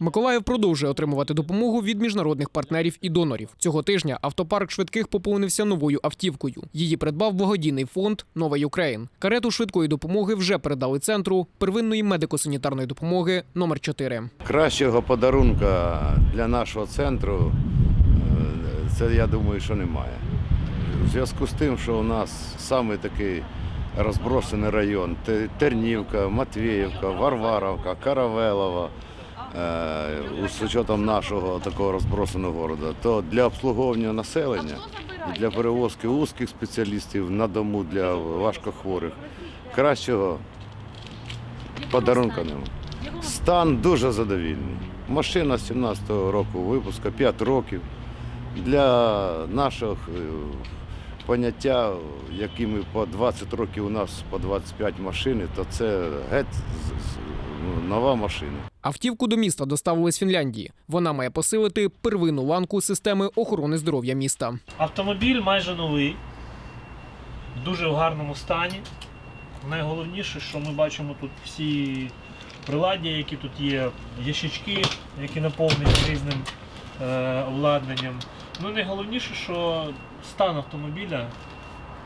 Миколаїв продовжує отримувати допомогу від міжнародних партнерів і донорів. Цього тижня автопарк швидких поповнився новою автівкою. Її придбав благодійний фонд Нова Юкрейн. Карету швидкої допомоги вже передали центру первинної медико-санітарної допомоги номер 4 Кращого подарунка для нашого центру е, це я думаю, що немає. В зв'язку з тим, що у нас саме такий розбросений район Тернівка, Матвіївка, Варваровка, Каравелова, з учетом нашого такого розбросеного міста, то для обслуговування населення для перевозки узких спеціалістів на дому для важкохворих кращого подарунка немає. Стан дуже задовільний. Машина 17-го року випуску, 5 років. Для нашого е, поняття, які ми по 20 років у нас по 25 машин, то це геть ну, нова машина. Автівку до міста доставили з Фінляндії. Вона має посилити первинну ланку системи охорони здоров'я міста. Автомобіль майже новий, дуже в гарному стані. Найголовніше, що ми бачимо тут всі приладдя, які тут є, ящички, які наповнені різним е, обладнанням. Ну найголовніше, що стан автомобіля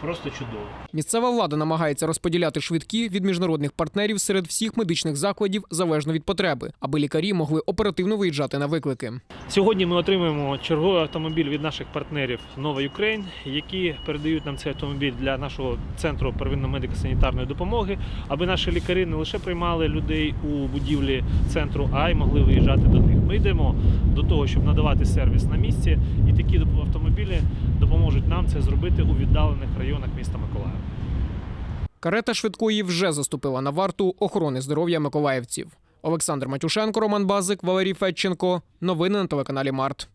просто чудовий. Місцева влада намагається розподіляти швидкі від міжнародних партнерів серед всіх медичних закладів залежно від потреби, аби лікарі могли оперативно виїжджати на виклики. Сьогодні ми отримуємо черговий автомобіль від наших партнерів Нова Юкрейн, які передають нам цей автомобіль для нашого центру первинної медико-санітарної допомоги, аби наші лікарі не лише приймали людей у будівлі центру, а й могли виїжджати до них. Ми йдемо до того, щоб надавати сервіс на місці, і такі це зробити у віддалених районах міста Миколаєва. Карета швидкої вже заступила на варту охорони здоров'я миколаївців. Олександр Матюшенко, Роман Базик, Валерій Федченко. Новини на телеканалі Март.